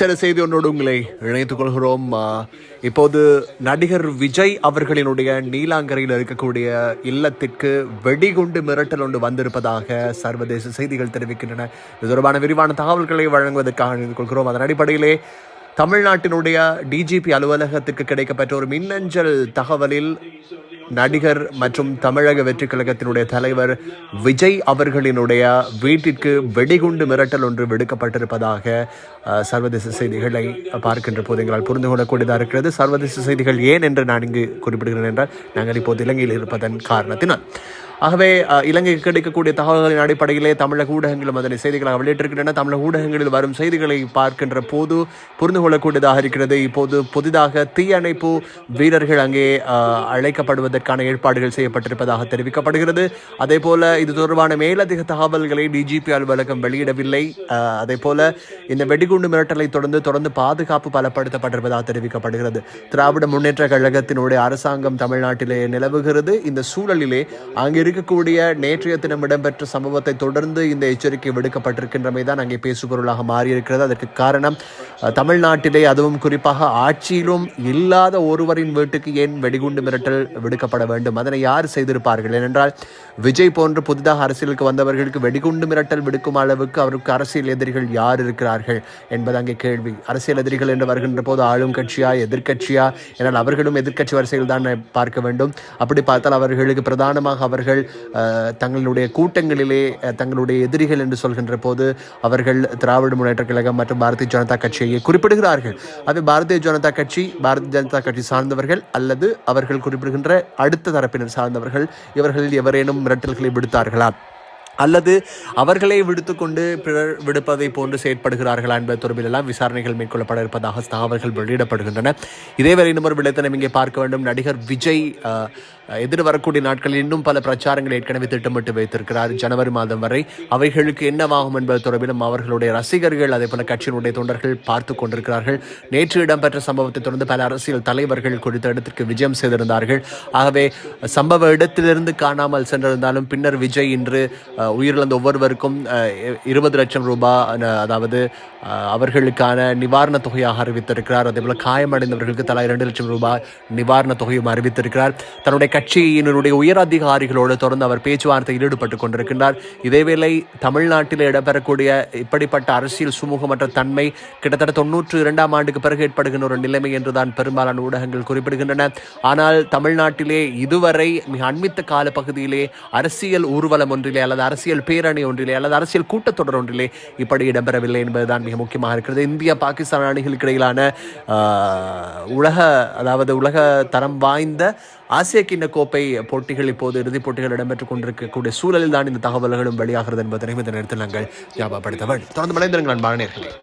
விசேட செய்தி ஒன்றோடு உங்களை இணைத்துக் கொள்கிறோம். இப்போது நடிகர் விஜய் அவர்களினுடைய நீலாங்கரையில் இருக்கக்கூடிய இல்லத்திற்கு வெடிகுண்டு மிரட்டல் ஒன்று வந்திருப்பதாக சர்வதேச செய்திகள் தெரிவிக்கின்றன. இது தொடர்பான விரிவான தகவல்களை வழங்குவதற்காக இணைந்து கொள்கிறோம். அதன் அடிப்படையிலே தமிழ்நாட்டினுடைய டிஜிபி அலுவலகத்திற்கு கிடைக்கப்பெற்ற ஒரு மின்னஞ்சல் தகவலில் நடிகர் மற்றும் தமிழக வெற்றி கழகத்தினுடைய தலைவர் விஜய் அவர்களினுடைய வீட்டிற்கு வெடிகுண்டு மிரட்டல் ஒன்று விடுக்கப்பட்டிருப்பதாக சர்வதேச செய்திகளை பார்க்கின்ற போது எங்களால் புரிந்து கொள்ளக்கூடியதாக இருக்கிறது. சர்வதேச செய்திகள் ஏன் என்று நான் இங்கு குறிப்பிடுகிறேன் என்றால் நாங்கள் இப்போது இலங்கையில் இருப்பதன் காரணத்தினால். ஆகவே இலங்கைக்கு கிடைக்கக்கூடிய தகவல்களின் அடிப்படையிலே தமிழக ஊடகங்களும் அதனை செய்திகளாக வெளியிட்டிருக்கின்றன. தமிழக ஊடகங்களில் வரும் செய்திகளை பார்க்கின்ற போது புரிந்து கொள்ளக்கூடியதாக இருக்கிறது. இப்போது புதிதாக தீயணைப்பு வீரர்கள் அங்கே அழைக்கப்படுவதற்கான ஏற்பாடுகள் செய்யப்பட்டிருப்பதாக தெரிவிக்கப்படுகிறது. அதே போல இது தொடர்பான மேலதிக தகவல்களை டிஜிபி அலுவலகம் வெளியிடவில்லை. அதே போல இந்த வெடிகுண்டு மிரட்டலை தொடர்ந்து தொடர்ந்து பாதுகாப்பு பலப்படுத்தப்பட்டிருப்பதாக தெரிவிக்கப்படுகிறது. திராவிட முன்னேற்ற கழகத்தினுடைய அரசாங்கம் தமிழ்நாட்டிலே நிலவுகிறது. இந்த சூழலிலே அங்கு இருக்கக்கூடிய நேற்றைய தினம் இடம்பெற்ற சம்பவத்தை தொடர்ந்து இந்த எச்சரிக்கை விடுக்கப்பட்டிருக்கின்றமை தான் அங்கே பேசுபொருளாக மாறியிருக்கிறது. அதற்கு காரணம் தமிழ்நாட்டிலே அதுவும் குறிப்பாக ஆட்சியிலும் இல்லாத ஒருவரின் வீட்டுக்கு ஏன் வெடிகுண்டு மிரட்டல் விடுக்கப்பட வேண்டும்? அதனை யார் செய்திருப்பார்கள்? ஏனென்றால் விஜய் போன்று புதிதாக அரசியலுக்கு வந்தவர்களுக்கு வெடிகுண்டு மிரட்டல் விடுக்கும் அளவுக்கு அவருக்கு அரசியல் எதிரிகள் யார் இருக்கிறார்கள் என்பது அங்கே கேள்வி. அரசியல் எதிரிகள் என்று வருகின்ற போது ஆளும் கட்சியா எதிர்கட்சியா என்னால் அவர்களும் எதிர்க்கட்சி வரிசையில் தான் பார்க்க வேண்டும். அப்படி பார்த்தால் அவர்களுக்கு பிரதானமாக அவர்கள் அவர்கள் தங்களுடைய கூட்டங்களிலே தங்களுடைய எதிரிகள் என்று சொல்கின்ற போது அவர்கள் திராவிட முன்னேற்ற கழகம் மற்றும் பாரதிய ஜனதா கட்சியை குறிப்பிடுகிறார்கள். அது பாரதிய ஜனதா கட்சி பாரதிய ஜனதா கட்சி சார்ந்தவர்கள் அல்லது அவர்கள் குறிப்பிடுகின்ற அடுத்த தரப்பினர் சார்ந்தவர்கள் இவர்களில் எவரேனும் மிரட்டல்களை விடுத்தார்களா? அல்லது அவர்களை விடுத்துக்கொண்டு பிறர் விடுப்பதை போன்று செயற்படுகிறார்களா என்பது தொடர்பில் எல்லாம் விசாரணைகள் மேற்கொள்ளப்பட இருப்பதாக தகவல்கள் வெளியிடப்படுகின்றன. இதேவேளை இன்னொரு விளைத்தனம் இங்கே பார்க்க வேண்டும். நடிகர் விஜய் எதிர் வரக்கூடிய நாட்களில் இன்னும் பல பிரச்சாரங்கள் ஏற்கனவே திட்டமிட்டு வைத்திருக்கிறார். ஜனவரி மாதம் வரை அவைகளுக்கு என்னவாகும் என்பது தொடர்பிலும் அவர்களுடைய ரசிகர்கள் அதே போல கட்சியினுடைய தொண்டர்கள் பார்த்து கொண்டிருக்கிறார்கள். நேற்று இடம்பெற்ற சம்பவத்தை தொடர்ந்து பல அரசியல் தலைவர்கள் குறித்த இடத்திற்கு விஜயம் செய்திருந்தார்கள். ஆகவே சம்பவ இடத்திலிருந்து காணாமல் சென்றிருந்தாலும் பின்னர் விஜய் இன்று உயிரிழந்த ஒவ்வொருவருக்கும் இருபது லட்சம் ரூபாய் அதாவது அவர்களுக்கான நிவாரணத் தொகையாக அறிவித்திருக்கிறார். அதேபோல காயமடைந்தவர்களுக்கு தலா இரண்டு லட்சம் ரூபாய் நிவாரணத் தொகையும் அறிவித்திருக்கிறார். தன்னுடைய கட்சியினருடைய உயர் அதிகாரிகளோடு தொடர்ந்து அவர் பேச்சுவார்த்தையில் ஈடுபட்டுக் கொண்டிருக்கின்றார். இதேவேளை தமிழ்நாட்டில் இடம்பெறக்கூடிய இப்படிப்பட்ட அரசியல் சுமூகமற்ற தன்மை கிட்டத்தட்ட தொன்னூற்று இரண்டாம் ஆண்டுக்கு பிறகு ஏற்படுகின்ற ஒரு நிலைமை என்றுதான் பெரும்பாலான ஊடகங்கள் குறிப்பிடுகின்றன. ஆனால் தமிழ்நாட்டிலே இதுவரை மிக அண்மித்த கால பகுதியிலே அரசியல் ஊர்வலம் ஒன்றிலே அல்லது அரசு அரசியல் பேரணி ஒன்றிலே அல்லது அரசியல் கூட்டத்தொடர் ஒன்றிலே இப்படி இடம்பெறவில்லை என்பதுதான் மிக முக்கியமாக இருக்கிறது. இந்தியா பாகிஸ்தான் அணிகளுக்கு இடையிலான உலக அதாவது உலக தரம் வாய்ந்த ஆசிய கிண்ண கோப்பை போட்டிகள் இப்போது இறுதிப் போட்டிகள் இடம்பெற்றுக் கொண்டிருக்கக்கூடிய சூழலில் தான் இந்த தகவல்களும் வெளியாகிறது என்பதனை இந்த நேரத்தில் நாங்கள் ஞாபகப்படுத்த வேண்டும். தொடர்ந்து மலைந்திருங்கள் அன்பான